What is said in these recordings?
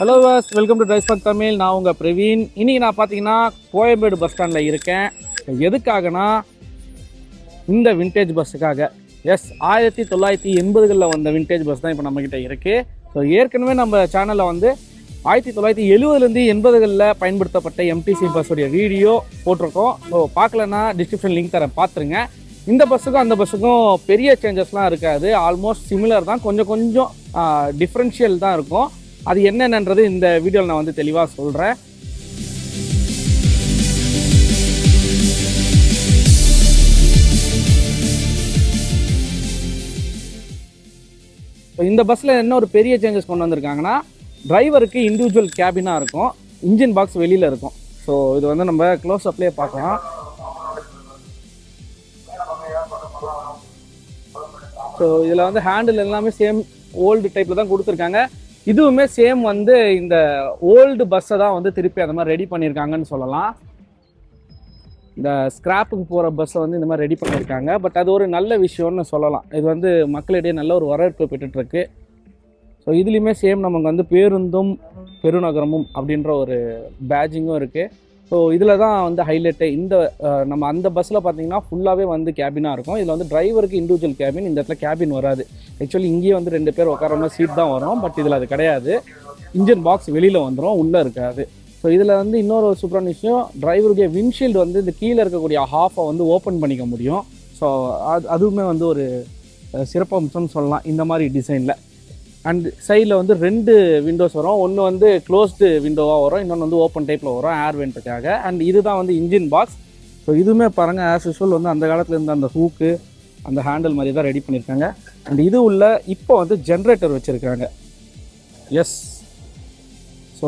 Hello was welcome to ட்ரைஸ் பாக் தமிழ் நான் உங்கள் பிரவீன். இன்றைக்கி நான் பார்த்தீங்கன்னா கோயம்பேடு பஸ் ஸ்டாண்டில் இருக்கேன். எதுக்காகனா இந்த வின்டேஜ் பஸ்ஸுக்காக எஸ் ஆயிரத்தி தொள்ளாயிரத்தி எண்பதுகளில் வந்த வின்டேஜ் பஸ் தான் இப்போ நம்மக்கிட்ட இருக்குது ஸோ ஏற்கனவே நம்ம சேனலில் வந்து ஆயிரத்தி தொள்ளாயிரத்தி எழுபதுலேருந்து எண்பதுகளில் பயன்படுத்தப்பட்ட எம்டிசி பஸ்ஸுடைய வீடியோ போட்டிருக்கோம். ஸோ பார்க்கலன்னா டிஸ்கிரிப்ஷன் லிங்க் தரேன். பார்த்துருங்க இந்த பஸ்ஸுக்கும் அந்த பஸ்ஸுக்கும் பெரிய சேஞ்சஸ்லாம் இருக்காது. ஆல்மோஸ்ட் சிமிலர் தான். கொஞ்சம் கொஞ்சம் டிஃப்ரென்ஷியல் தான் இருக்கும். அது என்னென்னன்றது இந்த வீடியோவில் நான் வந்து தெளிவாக சொல்கிறேன் இப்போ இந்த பஸ்ஸில் என்ன ஒரு பெரிய சேஞ்சஸ் கொண்டு வந்திருக்காங்கன்னா டிரைவருக்கு இண்டிவிஜுவல் கேபினாக இருக்கும். இன்ஜின் பாக்ஸ் வெளியில் இருக்கும். ஸோ இது வந்து நம்ம க்ளோஸ் அப்லேயே பார்க்கலாம். ஸோ இதில் வந்து ஹேண்டில் எல்லாமே சேம் ஓல்டு டைப்பில் தான் கொடுத்துருக்காங்க. இதுவுமே சேம் வந்து இந்த ஓல்டு பஸ்ஸை தான் வந்து திருப்பி அந்த மாதிரி ரெடி பண்ணியிருக்காங்கன்னு சொல்லலாம். இந்த ஸ்கிராப்புக்கு போகிற பஸ்ஸை வந்து இந்த மாதிரி ரெடி பண்ணியிருக்காங்க. பட் அது ஒரு நல்ல விஷயம்னு சொல்லலாம். இது வந்து மக்களிடையே நல்ல ஒரு வரவேற்பு பெற்றுட்ருக்கு. ஸோ இதுலேயுமே சேம் நமக்கு வந்து பேருந்தும் பெருநகரமும் அப்படின்ற ஒரு பேஜிங்கும் இருக்குது ஸோ இதில் தான் வந்து ஹைலைட்டு இந்த நம்ம அந்த பஸ்ஸில் பார்த்தீங்கன்னா ஃபுல்லாகவே வந்து கேபினாக இருக்கும். இதில் வந்து டிரைவருக்கு இண்டிவிஜுவல் கேபின் இந்த இடத்துல கேபின் வராது. ஆக்சுவலி இங்கேயே வந்து ரெண்டு பேர் உட்கார மாதிரி சீட் தான் வரும். பட் இதில் அது கிடையாது. இன்ஜின் பாக்ஸ் வெளியில் வந்துடும் உள்ளே இருக்காது. ஸோ இதில் வந்து இன்னொரு சூப்பரான விஷயம் டிரைவருடைய விண்ட்ஷீல்டு வந்து இந்த கீழே இருக்கக்கூடிய ஹாஃபை வந்து ஓப்பன் பண்ணிக்க முடியும். ஸோ அது அதுவுமே வந்து ஒரு சிறப்பம்சம்னு சொல்லலாம். இந்த மாதிரி டிசைனில் அண்ட் சைடில் வந்து ரெண்டு விண்டோஸ் வரும். ஒன்று வந்து க்ளோஸ்டு விண்டோவாக வரும். இன்னொன்று வந்து ஓப்பன் டைப்பில் வரும் ஏர் வெண்ட்டுக்காக அண்ட் இதுதான் வந்து இன்ஜின் பாக்ஸ் ஸோ இதுவுமே பாருங்கள் ஆஸ் யூஸ்வல் வந்து அந்த காலத்தில் அந்த ஹூக்கு அந்த ஹேண்டில் மாதிரி தான் ரெடி பண்ணியிருக்காங்க அண்ட் இது உள்ள இப்போ வந்து ஜென்ரேட்டர் வச்சுருக்காங்க. எஸ் ஸோ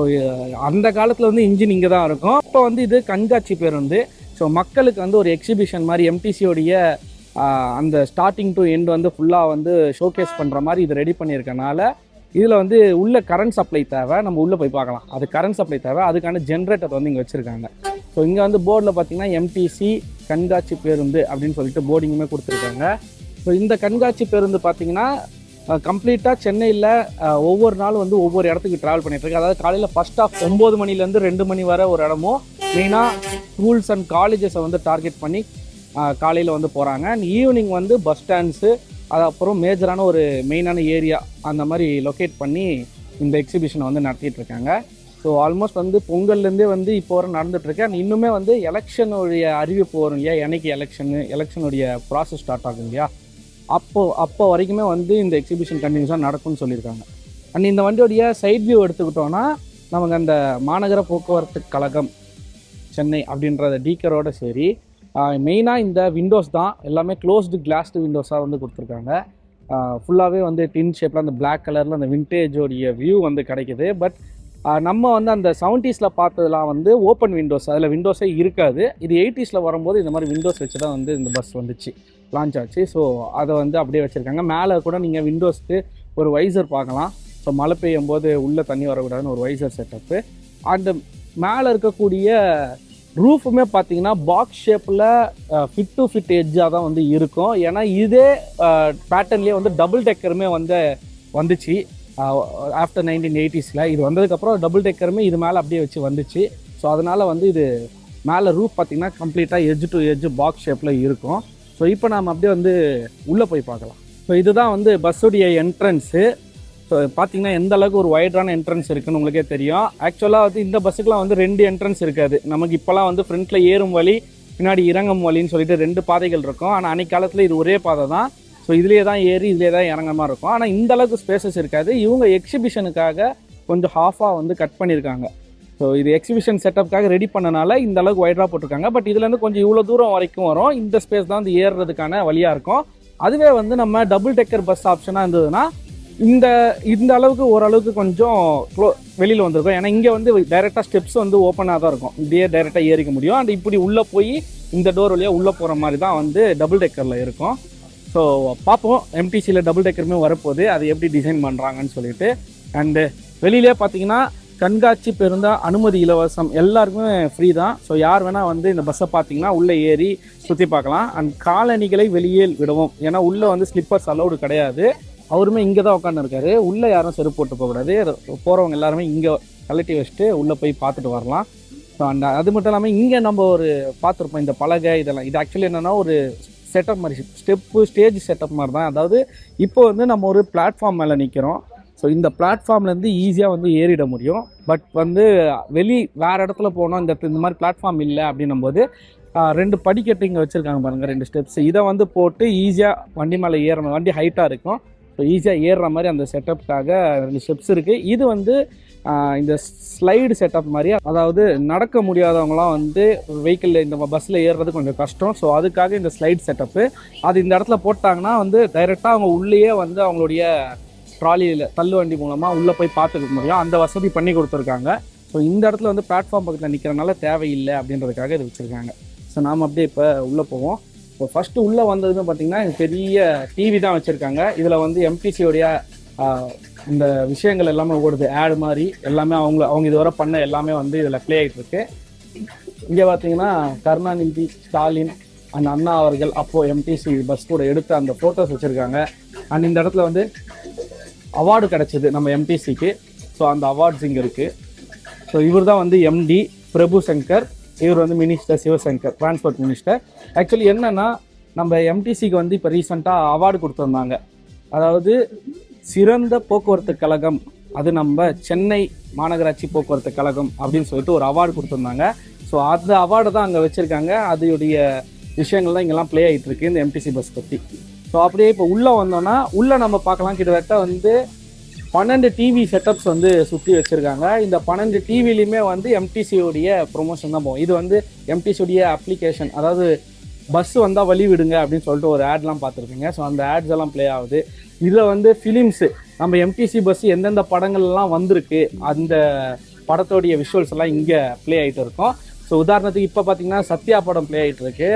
அந்த காலத்தில் வந்து இன்ஜின் இங்கே தான் இருக்கும். இப்போ வந்து இது கண்காட்சி பேருந்து. ஸோ மக்களுக்கு வந்து ஒரு எக்ஸிபிஷன் மாதிரி எம்டிசியோடைய அந்த ஸ்டார்டிங் டு எண்ட் வந்து ஃபுல்லாக வந்து ஷோகேஸ் பண்ணுற மாதிரி இது ரெடி பண்ணியிருக்கனால இதில் வந்து உள்ள கரண்ட் சப்ளை தேவை. நம்ம உள்ளே போய் பார்க்கலாம். அது கரண்ட் சப்ளை தேவை. அதுக்கான ஜென்ரேட்டர் வந்து இங்கே வச்சுருக்காங்க. ஸோ இங்கே வந்து போர்டில் பார்த்தீங்கன்னா எம்டிசி கண்காட்சி பேருந்து அப்படின்னு சொல்லிட்டு போர்டிங்குமே கொடுத்துருக்காங்க. ஸோ இந்த கண்காட்சி பேருந்து பார்த்தீங்கன்னா கம்ப்ளீட்டாக சென்னையில் ஒவ்வொரு நாளும் வந்து ஒவ்வொரு இடத்துக்கு ட்ராவல் பண்ணிகிட்ருக்கு அதாவது காலையில் ஃபர்ஸ்ட் ஆஃப் ஒம்பது மணிலேருந்து ரெண்டு மணி வரை ஒரு இடமும் மெயினாக ஸ்கூல்ஸ் அண்ட் காலேஜஸை வந்து டார்கெட் பண்ணி காலையில் வந்து போகிறாங்க அண்ட் ஈவினிங் வந்து பஸ் ஸ்டாண்ட்ஸு அது அப்புறம் மேஜரான ஒரு மெயினான ஏரியா அந்த மாதிரி லொக்கேட் பண்ணி இந்த எக்ஸிபிஷனை வந்து நடத்திட்டுருக்காங்க ஸோ ஆல்மோஸ்ட் வந்து பொங்கல்லேருந்தே வந்து இப்போ வரை நடந்துகிட்ருக்கு அண்ட் இன்னுமே வந்து எலெக்ஷனுடைய அறிவிப்பு வரும் இல்லையா? என்னைக்கு எலெக்ஷனு எலெக்ஷனுடைய ப்ராசஸ் ஸ்டார்ட் ஆகும் இல்லையா? அப்போ அப்போ வரைக்குமே வந்து இந்த எக்ஸிபிஷன் கண்டினியூஸாக நடக்கும்னு சொல்லியிருக்காங்க. அண்ட் இந்த வண்டியோடைய சைட் வியூ எடுத்துக்கிட்டோன்னா நமக்கு அந்த மாநகர போக்குவரத்து கழகம் சென்னை அப்படின்றத டீக்கரோட சரி மெயினாக இந்த விண்டோஸ் தான். எல்லாமே க்ளோஸ்டு கிளாஸ்டு விண்டோஸாக வந்து கொடுத்துருக்காங்க. ஃபுல்லாகவே வந்து டின் ஷேப்பில் அந்த பிளாக் கலரில் அந்த விண்டேஜோடைய வியூ வந்து கிடைக்குது. பட் நம்ம வந்து அந்த செவன்ட்டீஸில் பார்த்ததெல்லாம் வந்து ஓப்பன் விண்டோஸ் அதில் விண்டோஸே இருக்காது. இது எயிட்டிஸில் வரும்போது இந்த மாதிரி விண்டோஸ் வச்சு தான் வந்து இந்த பஸ் வந்துச்சு. லான்ச் ஆச்சு. ஸோ அதை வந்து அப்படியே வச்சுருக்காங்க. மேலே கூட நீங்கள் விண்டோஸ்க்கு ஒரு வைசர் பார்க்கலாம். ஸோ மழை பெய்யும் போது உள்ளே தண்ணி வரக்கூடாதுன்னு ஒரு வைசர் செட்டப்பு அந்த மேலே இருக்கக்கூடிய ரூஃபுமே பார்த்தீங்கன்னா பாக்ஸ் ஷேப்பில் ஃபிட் டு ஃபிட் எட்ஜாக தான் வந்து இருக்கும். ஏன்னா இதே பேட்டர்ன்லேயே வந்து டபுள் டெக்கருமே வந்து வந்துச்சு. ஆஃப்டர் நைன்டீன் எயிட்டிஸில் இது வந்ததுக்கப்புறம் டபுள் டெக்கருமே இது மேலே அப்படியே வச்சு வந்துச்சு. ஸோ அதனால் வந்து இது மேலே ரூஃப் பார்த்தீங்கன்னா கம்ப்ளீட்டாக எஜ் டு எஜ் பாக்ஸ் ஷேப்பில் இருக்கும். ஸோ இப்போ நாம் அப்படியே வந்து உள்ளே போய் பார்க்கலாம். ஸோ இதுதான் வந்து பஸ்ஸுடைய என்ட்ரன்ஸு ஸோ பார்த்தீங்கன்னா எந்த அளவுக்கு ஒரு வைடான என்ட்ரன்ஸ் இருக்குன்னு உங்களுக்கே தெரியும். ஆக்சுவலாக வந்து இந்த பஸ்ஸுக்குலாம் வந்து ரெண்டு என்ட்ரன்ஸ் இருக்காது. நமக்கு இப்போலாம் வந்து ஃப்ரண்ட்டில் ஏறும் வழி பின்னாடி இறங்கும் வழின்னு சொல்லிட்டு ரெண்டு பாதைகள் இருக்கும். ஆனால் அன்னைக்கு காலத்தில் இது ஒரே பாதை தான். ஸோ இதுலேயே தான் ஏறி இதிலே தான் இறங்குற மாதிரி இருக்கும். ஆனால் இந்த அளவுக்கு ஸ்பேசஸ் இருக்காது. இவங்க எக்ஸிபிஷனுக்காக கொஞ்சம் ஹாஃபாக வந்து கட் பண்ணியிருக்காங்க ஸோ இது எக்ஸிபிஷன் செட்டப்காக ரெடி பண்ணனால இந்த அளவுக்கு வைடாக போட்டிருக்காங்க. பட் இதுலேருந்து கொஞ்சம் இவ்வளோ தூரம் வரைக்கும் வரும். இந்த ஸ்பேஸ் தான் வந்து ஏறுறதுக்கான வழியாக இருக்கும். அதுவே வந்து நம்ம டபுள் டெக்கர் பஸ் ஆப்ஷனாக இருந்ததுன்னா இந்த இந்த அளவுக்கு ஓரளவுக்கு கொஞ்சம் க்ளோ வெளியில் வந்திருக்கும். ஏன்னா இங்கே வந்து டைரெக்டாக ஸ்டெப்ஸ் வந்து ஓப்பனாக தான் இருக்கும். இப்படியே டைரெக்டாக ஏறிக்க முடியும். அண்ட் இப்படி உள்ளே போய் இந்த டோர் வழியாக உள்ளே போகிற மாதிரி தான் வந்து டபுள் டெக்கரில் இருக்கும். ஸோ பார்ப்போம். எம்டிசியில் டபுள் டெக்கருமே வரப்போகுது. அது எப்படி டிசைன் பண்ணுறாங்கன்னு சொல்லிட்டு. அண்டு வெளியிலே பார்த்தீங்கன்னா கண்காட்சி பெருந்தா அனுமதி இலவசம் எல்லாருக்குமே ஃப்ரீ தான். ஸோ யார் வேணால் வந்து இந்த பஸ்ஸை பார்த்தீங்கன்னா உள்ளே ஏறி சுற்றி பார்க்கலாம். அண்ட் காலணிகளை வெளியே விடவும். ஏன்னா உள்ளே வந்து ஸ்லிப்பர்ஸ் அலௌடு கிடையாது. அவருமே இங்கே தான் உட்காந்துருக்காரு உள்ளே யாரும் செருப்பு போட்டு போகக்கூடாது. போகிறவங்க எல்லாருமே இங்கே கழட்டி வச்சுட்டு உள்ளே போய் பார்த்துட்டு வரலாம். ஸோ அந்த அது மட்டும் இல்லாமல் இங்கே நம்ம ஒரு பார்த்துருப்போம் இந்த பலகை இதெல்லாம். இது ஆக்சுவலி என்னென்னா ஒரு செட்டப் மாதிரி ஸ்டெப்பு ஸ்டேஜ் செட்டப் மாதிரி தான் அதாவது இப்போ வந்து நம்ம ஒரு பிளாட்ஃபார்ம் மேலே நிற்கிறோம் ஸோ இந்த பிளாட்ஃபார்ம்லேருந்து ஈஸியாக வந்து ஏறிட முடியும். பட் வந்து வெளி வேறு இடத்துல போனோம் இந்த இந்த மாதிரி பிளாட்ஃபார்ம் இல்லை அப்படின்னும் போது ரெண்டு படிக்கட்டு இங்கே வச்சுருக்காங்க பாருங்கள் ரெண்டு ஸ்டெப்ஸ் இதை வந்து போட்டு ஈஸியாக வண்டி மேலே ஏறணும். வண்டி ஹைட்டாக இருக்கும். ஸோ ஈஸியாக ஏறுற மாதிரி அந்த செட்டப்புக்காக ரெண்டு ஸ்டெப்ஸ் இருக்குது இது வந்து இந்த ஸ்லைடு செட்டப் மாதிரி அதாவது நடக்க முடியாதவங்களாம் வந்து வெஹிக்கிளில் இந்த பஸ்ஸில் ஏறுறது கொஞ்சம் கஷ்டம். ஸோ அதுக்காக இந்த ஸ்லைட் செட்டப்பு அது இந்த இடத்துல போட்டாங்கன்னா வந்து டைரெக்டாக அவங்க உள்ளேயே வந்து அவங்களுடைய ட்ராலியில் தள்ளு வண்டி மூலமாக உள்ளே போய் பார்த்துக்க முடியும். அந்த வசதி பண்ணி கொடுத்துருக்காங்க. ஸோ இந்த இடத்துல வந்து பிளாட்ஃபார்ம் பக்கத்தில் நிற்கிறனால தேவையில்லை அப்படின்றதுக்காக இது வச்சுருக்காங்க. ஸோ நாம் அப்படியே இப்போ உள்ளே போவோம். இப்போ ஃபஸ்ட்டு உள்ளே வந்ததுன்னு பார்த்தீங்கன்னா பெரிய டிவி தான் வச்சுருக்காங்க. இதில் வந்து எம்டிசியோடைய இந்த விஷயங்கள் எல்லாமே ஓடுது. ஆடு மாதிரி எல்லாமே அவங்க அவங்க இதுவரை பண்ண எல்லாமே வந்து இதில் ப்ளே ஆகிட்டு இருக்கு. இங்கே பார்த்தீங்கன்னா கருணாநிதி ஸ்டாலின் அண்ட் அண்ணா அவர்கள் அப்போது எம்டிசி பஸ் கூட எடுத்த அந்த ஃபோட்டோஸ் வச்சுருக்காங்க. அண்ட் இந்த இடத்துல வந்து அவார்டு கிடச்சிது நம்ம எம்டிசிக்கு ஸோ அந்த அவார்ட்ஸ் இங்கே இருக்குது ஸோ இவர் தான் வந்து எம்டி பிரபு சங்கர் இவர் வந்து minister Sivasankar transport minister actually என்னன்னா நம்ம எம்டிசிக்கு வந்து இப்போ ரீசெண்டாக அவார்டு கொடுத்துருந்தாங்க. அதாவது சிறந்த போக்குவரத்து கழகம் அது நம்ம சென்னை மாநகராட்சி போக்குவரத்து கழகம் அப்படின்னு சொல்லிட்டு ஒரு அவார்டு கொடுத்துருந்தாங்க. ஸோ அந்த அவார்டு தான் அங்கே வச்சுருக்காங்க. அதோடைய விஷயங்கள் தான் இங்கெல்லாம் ப்ளே ஆகிட்டு இருக்கு இந்த எம்டிசி பஸ் பற்றி ஸோ அப்படியே இப்போ உள்ளே வந்தோம்னா உள்ளே நம்ம பார்க்கலாம். கிட்டத்தட்ட வந்து பன்னெண்டு டிவி செட்டப்ஸ் வந்து சுற்றி வச்சுருக்காங்க. இந்த பன்னெண்டு டிவிலையுமே வந்து எம்டிசியோடைய ப்ரொமோஷன் தான் போகும். இது வந்து எம்டிசியோடைய அப்ளிகேஷன் அதாவது பஸ் வந்தால் வழி விடுங்க அப்படின்னு சொல்லிட்டு ஒரு ஆட்லாம் பார்த்துருப்பீங்க. ஸோ அந்த ஆட்ஸ் எல்லாம் ப்ளே ஆகுது. இதில் வந்து ஃபிலிம்ஸு நம்ம எம்டிசி பஸ் எந்தெந்த படங்கள்லாம் வந்திருக்கு அந்த படத்தோடைய விஷுவல்ஸ் எல்லாம் இங்கே ப்ளே ஆகிட்டு இருக்கும். ஸோ உதாரணத்துக்கு இப்போ பார்த்தீங்கன்னா சத்யா படம் ப்ளே ஆகிட்டு இருக்கு.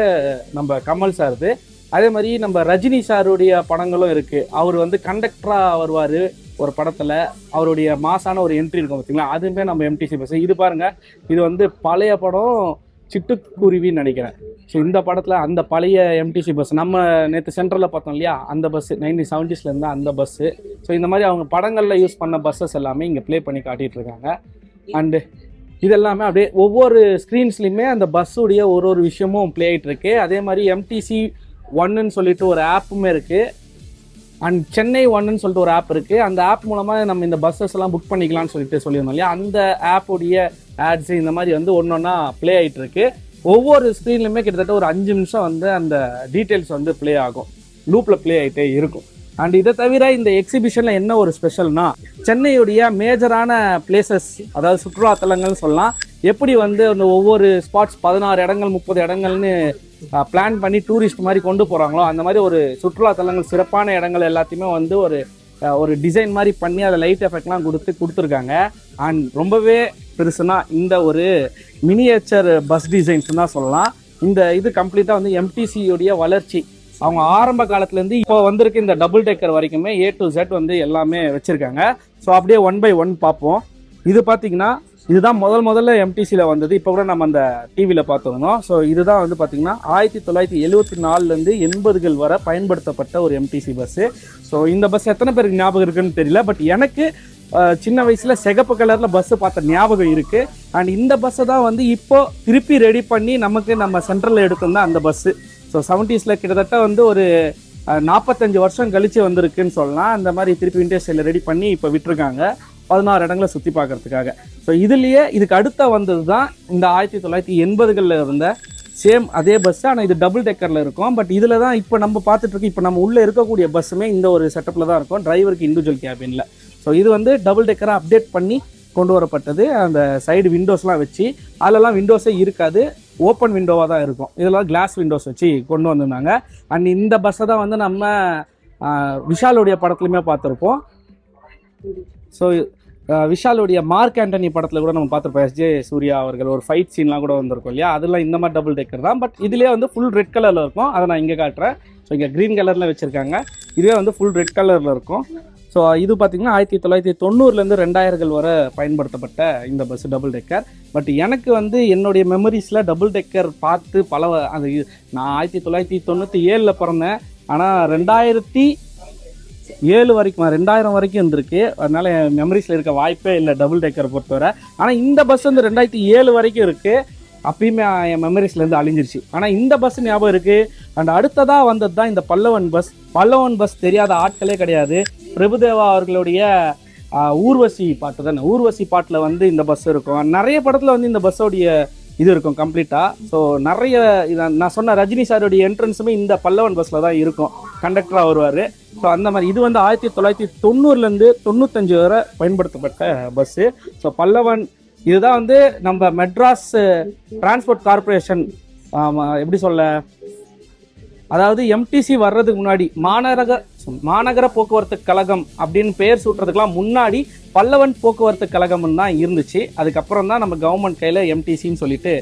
நம்ம கமல் சார்து அதே மாதிரி நம்ம ரஜினி சாருடைய படங்களும் இருக்குது அவர் வந்து கண்டக்டராக வருவார். ஒரு படத்தில் அவருடைய மாசான ஒரு என்ட்ரி இருக்கும் பார்த்தீங்களா அதுவுமே நம்ம எம்டிசி பஸ் இது பாருங்க இது வந்து பழைய படம் சிட்டுக்குருவின்னு நினைக்கிறேன். ஸோ இந்த படத்தில் அந்த பழைய எம்டிசி பஸ் நம்ம நேற்று சென்ட்ரலில் பார்த்தோம் இல்லையா? அந்த பஸ்ஸு நைன்டீன் செவன்டிஸ்லேருந்து அந்த பஸ்ஸு ஸோ இந்த மாதிரி அவங்க படங்களில் யூஸ் பண்ண பஸ்ஸஸ் எல்லாமே இங்கே ப்ளே பண்ணி காட்டிகிட்ருக்காங்க அண்டு இதெல்லாமே அப்படியே ஒவ்வொரு ஸ்க்ரீன்ஸ்லையுமே அந்த பஸ்ஸுடைய ஒரு ஒரு விஷயமும் ப்ளே ஆகிட்டு இருக்கு. அதே மாதிரி எம்டிசி ஒன்னுன்னு சொல்லிட்டு ஒரு ஆப்புமே இருக்குது அண்ட் சென்னை ஒன்னு சொல்லிட்டு ஒரு ஆப் இருக்கு. அந்த ஆப் மூலமா நம்ம இந்த பஸ்ஸஸ் எல்லாம் புக் பண்ணிக்கலாம்னு சொல்லிட்டு சொல்லியிருந்தோம் இல்லையா? அந்த ஆப்போடைய ஆட்ஸ் இந்த மாதிரி வந்து ஒன்னொன்னா ப்ளே ஆயிட்டு இருக்கு. ஒவ்வொரு ஸ்க்ரீன்லையுமே கிட்டத்தட்ட ஒரு அஞ்சு நிமிஷம் வந்து அந்த டீட்டெயில்ஸ் வந்து ப்ளே ஆகும். லூப்ல ப்ளே ஆயிட்டே இருக்கும். அண்ட் இதை தவிர இந்த எக்ஸிபிஷன்ல என்ன ஒரு ஸ்பெஷல்னா சென்னையுடைய மேஜரான பிளேசஸ் அதாவது சுற்றுலா தலங்கள்னு சொல்லலாம் எப்படி வந்து அந்த ஒவ்வொரு ஸ்பாட்ஸ் பதினாறு இடங்கள் முப்பது இடங்கள்னு பிளான் பண்ணி டூரிஸ்ட் மாதிரி கொண்டு போகிறாங்களோ அந்த மாதிரி ஒரு சுற்றுலா தலங்கள் சிறப்பான இடங்கள் எல்லாத்தையுமே வந்து ஒரு ஒரு டிசைன் மாதிரி பண்ணி அதை லைட் எஃபெக்ட்லாம் கொடுத்து கொடுத்துருக்காங்க. அண்ட் ரொம்பவே பெருசுனா இந்த ஒரு மினியேச்சர் பஸ் டிசைன்ஸ் தான் சொல்லலாம். இந்த இது கம்ப்ளீட்டாக வந்து எம்டிசியுடைய வளர்ச்சி. அவங்க ஆரம்ப காலத்துலேருந்து இப்போ வந்திருக்க இந்த டபுள் டெக்கர் வரைக்குமே ஏ டு ஜெட் வந்து எல்லாமே வச்சுருக்காங்க. ஸோ அப்படியே ஒன் பை ஒன் பார்ப்போம். இது பார்த்தீங்கன்னா இதுதான் முதல் முதல்ல எம்டிசியில் வந்தது. இப்போ கூட நம்ம அந்த டிவியில் பார்த்துருந்தோம். ஸோ இதுதான் வந்து பார்த்திங்கன்னா ஆயிரத்தி தொள்ளாயிரத்தி எழுபத்தி நாலுலேருந்து எண்பதுகள் வரை பயன்படுத்தப்பட்ட ஒரு எம்டிசி பஸ்ஸு ஸோ இந்த பஸ் எத்தனை பேருக்கு ஞாபகம் இருக்குன்னு தெரியல. பட் எனக்கு சின்ன வயசில் சிகப்பு கலரில் பஸ்ஸு பார்த்த ஞாபகம் இருக்குது அண்ட் இந்த பஸ்ஸை தான் வந்து இப்போது திருப்பி ரெடி பண்ணி நமக்கு நம்ம சென்ட்ரலில் எடுத்திருந்தா அந்த பஸ்ஸு ஸோ செவன்ட்டீஸில் கிட்டத்தட்ட வந்து ஒரு நாற்பத்தஞ்சு வருஷம் கழித்து வந்திருக்குன்னு சொல்லலாம். அந்த மாதிரி திருப்பி இண்டஸ்ட்ரியில் ரெடி பண்ணி இப்போ விட்டுருக்காங்க. பதினாறு இடங்களை சுற்றி பார்க்கறதுக்காக. ஸோ இதுலேயே இதுக்கு அடுத்த வந்தது தான் இந்த ஆயிரத்தி தொள்ளாயிரத்தி எண்பதுகளில் இருந்த சேம் அதே பஸ் ஆனால் இது டபுள் டெக்கரில் இருக்கும். பட் இதில் தான் இப்போ நம்ம பார்த்துட்ருக்கோம் இப்போ நம்ம உள்ளே இருக்கக்கூடிய பஸ்ஸுமே இந்த ஒரு செட்டப்பில் தான் இருக்கும். டிரைவருக்கு இண்டிவிஜுவல் கேபினில் ஸோ இது வந்து டபுள் டெக்கராக அப்டேட் பண்ணி கொண்டு வரப்பட்டது. அந்த சைடு விண்டோஸ்லாம் வச்சு அதிலலாம் விண்டோஸே இருக்காது. ஓப்பன் விண்டோவாக தான் இருக்கும். இதெல்லாம் கிளாஸ் விண்டோஸ் வச்சு கொண்டு வந்திருந்தாங்க. அண்ட் இந்த பஸ்ஸை தான் வந்து நம்ம விஷாலுடைய படத்துலையுமே பார்த்துருப்போம். ஸோ விஷாலுடைய மார்க் ஆண்டனி படத்தில் கூட நம்ம பார்த்துருப்போம். எஸ்ஜே சூர்யா அவர்கள் ஒரு ஃபைட் சீன்லாம் கூட வந்திருக்கும் இல்லையா? அதெல்லாம் இந்த மாதிரி டபுள் டெக்கர் தான். பட் இதுலேயே வந்து ஃபுல் ரெட் கலரில் இருக்கும். அதை நான் இங்கே காட்டுறேன். ஸோ இங்கே க்ரீன் கலரில் வச்சுருக்காங்க. இதுவே வந்து ஃபுல் ரெட் கலரில் இருக்கும். ஸோ இது பார்த்தீங்கன்னா ஆயிரத்தி தொள்ளாயிரத்தி தொண்ணூறுலேருந்து ரெண்டாயிரங்கள் வரை பயன்படுத்தப்பட்ட இந்த பஸ் டபுள் டெக்கர் பட் எனக்கு வந்து என்னுடைய மெமரிஸில் டபுள் டெக்கர் பார்த்து பல அது நான் ஆயிரத்தி தொள்ளாயிரத்தி தொண்ணூற்றி ஏழில் பிறந்தேன். ஆனால் ரெண்டாயிரத்தி ஏழு வரைக்கும் ரெண்டாயிரம் வரைக்கும் இருந்திருக்கு. அதனால என் மெமரிஸில் இருக்க வாய்ப்பே இல்லை டபுள் டேக்கரை பொறுத்தவரை. ஆனால் இந்த பஸ் வந்து ரெண்டாயிரத்தி ஏழு வரைக்கும் இருக்குது அப்பயுமே என் மெமரிஸ்லேருந்து அழிஞ்சிருச்சு. ஆனால் இந்த பஸ் ஞாபகம் இருக்குது அண்ட் அடுத்ததாக வந்தது தான் இந்த பல்லவன் பஸ் பல்லவன் பஸ் தெரியாத ஆட்களே கிடையாது. பிரபுதேவா அவர்களுடைய ஊர்வசி பாட்டு தானே? ஊர்வசி பாட்டில் வந்து இந்த பஸ் இருக்கும். நிறைய படத்தில் வந்து இந்த பஸ்ஸோடைய இது இருக்கும் கம்ப்ளீட்டாக ஸோ நிறைய நான் சொன்ன ரஜினி சாருடைய என்ட்ரன்ஸுமே இந்த பல்லவன் பஸ்ஸில் தான் இருக்கும். கண்டக்டராக வருவார். ஸோ அந்த மாதிரி இது வந்து ஆயிரத்தி தொள்ளாயிரத்தி தொண்ணூறுலேருந்து தொண்ணூத்தஞ்சு வரை பயன்படுத்தப்பட்ட பஸ்ஸு ஸோ பல்லவன் இதுதான் வந்து நம்ம மெட்ராஸ் uh, டிரான்ஸ்போர்ட் கார்ப்பரேஷன் எப்படி சொல்ல? அதாவது எம்டிசி வர்றதுக்கு முன்னாடி மாநகர மாநகர போக்குவரத்து கழகம் அப்படின்னு பெயர் சூட்டுறதுக்கெலாம் முன்னாடி பல்லவன் போக்குவரத்து கழகம்னு தான் இருந்துச்சு. அதுக்கப்புறம் தான் நம்ம கவர்மெண்ட் கையில் எம்டிசின்னு சொல்லிட்டு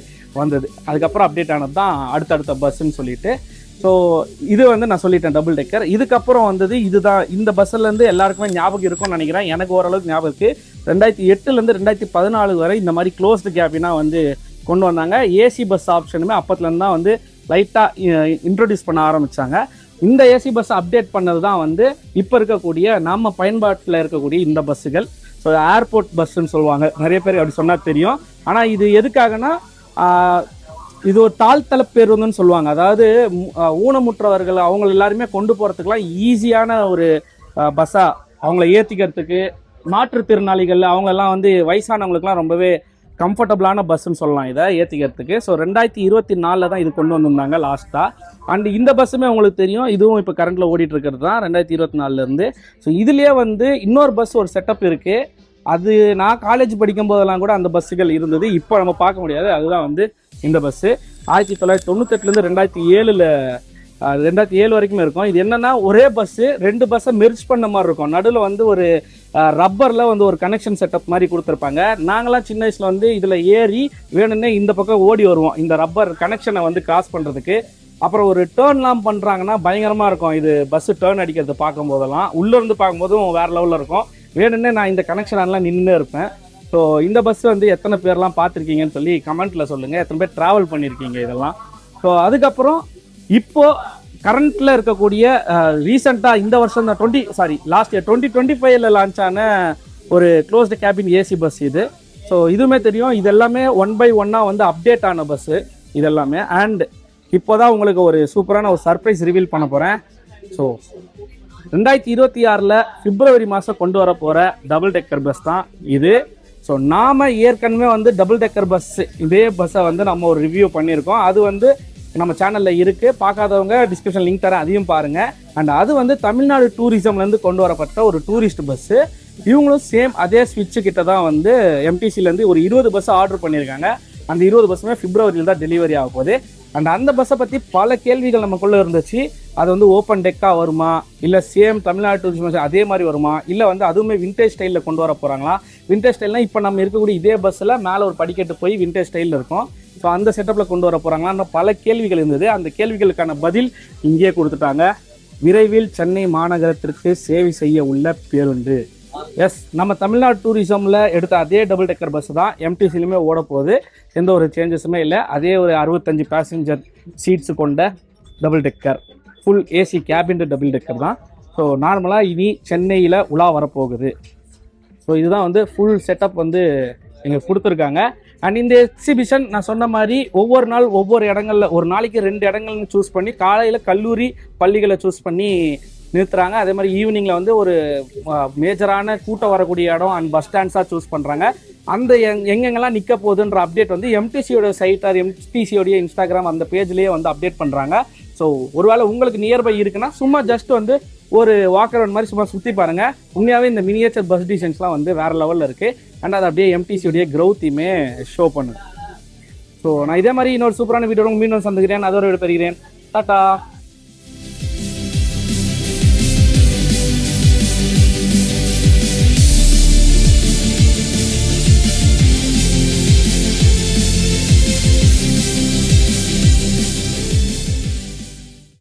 வந்தது. அதுக்கப்புறம் அப்டேட் ஆனது தான் அடுத்தடுத்த பஸ்ஸுன்னு சொல்லிட்டு. ஸோ இது வந்து நான் சொல்லிட்டேன் டபுள் டெக்கர் இதுக்கப்புறம் வந்தது இதுதான். இந்த பஸ்ஸுலேருந்து எல்லாருக்குமே ஞாபகம் இருக்கும்னு நினைக்கிறேன். எனக்கு ஓரளவுக்கு ஞாபகம் இருக்குது ரெண்டாயிரத்தி எட்டுலேருந்து ரெண்டாயிரத்தி பதினாலு வரை இந்த மாதிரி க்ளோஸ்டு கேபினா வந்து கொண்டு வந்தாங்க. ஏசி பஸ் ஆப்ஷனுமே அப்பத்துலேருந்து தான் வந்து லைட்டாக இன்ட்ரடியூஸ் பண்ண ஆரம்பிச்சாங்க. இந்த ஏசி பஸ் அப்டேட் பண்ணது தான் வந்து இப்போ இருக்கக்கூடிய நம்ம பயன்பாட்டில் இருக்கக்கூடிய இந்த பஸ்ஸுகள் ஸோ ஏர்போர்ட் பஸ்ஸுன்னு சொல்லுவாங்க. நிறைய பேர் அப்படி சொன்னால் தெரியும். ஆனால் இது எதுக்காகனா இது ஒரு தாழ்த்தள பேருந்துன்னு சொல்லுவாங்க. அதாவது ஊனமுற்றவர்கள் அவங்க எல்லாருமே கொண்டு போகிறதுக்கெலாம் ஈஸியான ஒரு பஸ்ஸாக அவங்கள ஏற்றிக்கிறதுக்கு மாற்றுத்திறனாளிகள் அவங்கெல்லாம் வந்து வயசானவங்களுக்குலாம் ரொம்பவே கம்ஃபர்டபுளான பஸ்ஸுன்னு சொல்லலாம் இதை ஏற்றிக்கிறதுக்கு ஸோ ரெண்டாயிரத்தி இருபத்தி நாலில் தான் இது கொண்டு வந்திருந்தாங்க லாஸ்ட்டாக அண்ட் இந்த பஸ்ஸுமே உங்களுக்கு தெரியும் இதுவும் இப்போ கரண்ட்டில் ஓடிட்டு இருக்கிறது தான் ரெண்டாயிரத்தி இருபத்தி நாலுலேருந்து ஸோ இதுலேயே வந்து இன்னொரு பஸ் ஒரு செட்டப் இருக்குது அது நான் காலேஜ் படிக்கும் போதெல்லாம் கூட அந்த பஸ்ஸுகள் இருந்தது. இப்போ நம்ம பார்க்க முடியாது. அதுதான் வந்து இந்த பஸ்ஸு. ஆயிரத்தி தொள்ளாயிரத்தி தொண்ணூத்தெட்டுலேருந்து ரெண்டாயிரத்தி ஏழில் ரெண்டாயிரத்தி ஏழு வரைக்குமே இருக்கும். இது என்னன்னா ஒரே பஸ்ஸு ரெண்டு பஸ்ஸை மெர்ஜ் பண்ண மாதிரி இருக்கும். நடுவில் வந்து ஒரு ரப்பரில் வந்து ஒரு கனெக்ஷன் செட்டப் மாதிரி கொடுத்துருப்பாங்க. நாங்களாம் சின்ன வயசில் வந்து இதில் ஏறி வேணும்னே இந்த பக்கம் ஓடி வருவோம். இந்த ரப்பர் கனெக்ஷனை வந்து கிராஸ் பண்ணுறதுக்கு அப்புறம் ஒரு டேர்ன்லாம் பண்ணுறாங்கன்னா பயங்கரமாக இருக்கும். இது பஸ்ஸு டேர்ன் அடிக்கிறது பார்க்கும் போதெல்லாம் உள்ளேருந்து பார்க்கும்போதும் வேறு லெவலில் இருக்கும். வேணும்னே நான் இந்த கனெக்ஷன்லாம் நின்று இருப்பேன். ஸோ இந்த பஸ் வந்து எத்தனை பேர்லாம் பார்த்துருக்கீங்கன்னு சொல்லி கமெண்ட்டில் சொல்லுங்கள் எத்தனை பேர் ட்ராவல் பண்ணியிருக்கீங்க இதெல்லாம். ஸோ அதுக்கப்புறம் இப்போ கரண்ட்டில் இருக்கக்கூடிய ரீசெண்டா இந்த வருஷம் தான் twenty sorry last year twenty twenty ஃபைவ்ல லான்ச் ஆன ஒரு க்ளோஸ்டு கேபின் ஏசி பஸ் இது. ஸோ இதுவுமே தெரியும். இது எல்லாமே ஒன் பை ஒன்னாக வந்து அப்டேட் ஆன பஸ்ஸு இது எல்லாமே அண்ட் இப்போதான் உங்களுக்கு ஒரு சூப்பரான ஒரு சர்ப்ரைஸ் ரிவீல் பண்ண போகிறேன் ஸோ ரெண்டாயிரத்தி இருபத்தி ஆறில் பிப்ரவரி மாதம் கொண்டு வர போகிற டபுள் டெக்கர் பஸ் தான் இது. ஸோ நாம் ஏற்கனவே வந்து டபுள் டெக்கர் பஸ் இதே பஸ்ஸை வந்து நம்ம ஒரு ரிவ்யூ பண்ணியிருக்கோம். அது வந்து நம்ம சேனலில் இருக்குது பார்க்காதவங்க டிஸ்கிரிப்ஷன் லிங்க் தரேன் அதையும் பாருங்கள் அண்ட் அது வந்து தமிழ்நாடு டூரிசம்லேருந்து கொண்டு வரப்பட்ட ஒரு டூரிஸ்ட் பஸ்ஸு இவங்களும் சேம் அதே ஸ்விட்சு கிட்ட தான் வந்து எம்டிசிலேருந்து ஒரு இருபது பஸ் ஆர்டர் பண்ணியிருக்காங்க. அந்த இருபது பஸ்ஸுமே பிப்ரவரியில் தான் டெலிவரி ஆக போகுது. அண்ட் அந்த பஸ்ஸை பற்றி பல கேள்விகள் நமக்குள்ளே இருந்துச்சு. அது வந்து ஓப்பன் டெக்காக வருமா? இல்லை சேம் தமிழ்நாடு டூரிஸ்ட் பஸ் அதே மாதிரி வருமா? இல்லை வந்து அதுவுமே விண்டேஜ் ஸ்டைலில் கொண்டு வர போகிறாங்களா விண்டேஜ் ஸ்டைல்னால் இப்போ நம்ம இருக்கக்கூடிய இதே பஸ்ஸில் மேலே ஒரு படிக்கட்டு போய் விண்டேஜ் ஸ்டைலில் இருக்கும். ஸோ அந்த செட்டப்பில் கொண்டு வர போகிறாங்களா பல கேள்விகள் இருந்தது. அந்த கேள்விகளுக்கான பதில் இங்கேயே கொடுத்துட்டாங்க. விரைவில் சென்னை மாநகரத்திற்கு சேவை செய்ய உள்ள பேருந்து. எஸ் நம்ம தமிழ்நாடு டூரிசமில் எடுத்த அதே டபுள் டெக்கர் பஸ் தான் எம்டிசிலுமே ஓட போகுது. எந்த ஒரு சேஞ்சஸுமே இல்லை. அதே ஒரு அறுபத்தஞ்சு பேசஞ்சர் சீட்ஸ் கொண்ட double decker full AC cabin double decker தான். ஸோ நார்மலாக இனி சென்னையில் உலா வரப்போகுது. ஸோ இதுதான் வந்து ஃபுல் செட்டப் வந்து எங்களுக்கு கொடுத்துருக்காங்க. அண்ட் இந்த எக்ஸிபிஷன் நான் சொன்ன மாதிரி ஒவ்வொரு நாள் ஒவ்வொரு இடங்கள்ல ஒரு நாளைக்கு ரெண்டு இடங்கள்னு சூஸ் பண்ணி காலையில் கல்லூரி பள்ளிகளை சூஸ் பண்ணி நிறுத்துறாங்க. அதே மாதிரி ஈவினிங்கில் வந்து ஒரு மேஜரான கூட்டம் வரக்கூடிய இடம் அண்ட் பஸ் ஸ்டாண்ட்ஸாக சூஸ் பண்ணுறாங்க அந்த எங் எங்கெங்கெல்லாம் நிற்க போகுதுன்ற அப்டேட் வந்து எம்டிசியோட சைட் ஆர் எம்டிசியோடைய இன்ஸ்டாகிராம் அந்த பேஜ்லேயே வந்து அப்டேட் பண்ணுறாங்க ஸோ ஒருவேளை உங்களுக்கு நியர்பை இருக்குன்னா சும்மா ஜஸ்ட் வந்து ஒரு வாக்கர் மாதிரி சும்மா சுற்றி பாருங்க. உண்மையாகவே இந்த மினியேச்சர் பஸ் டிசைன்ஸ்லாம் வந்து வேற லெவலில் இருக்குது அண்ட் அது அப்படியே எம்டிசியோடைய க்ரௌத்தையுமே ஷோ பண்ணுது. ஸோ நான் இதே மாதிரி இன்னொரு சூப்பரான வீடியோ மீண்டும் சந்திக்கிறேன். அதோட விட பெறுகிறேன் டாட்டா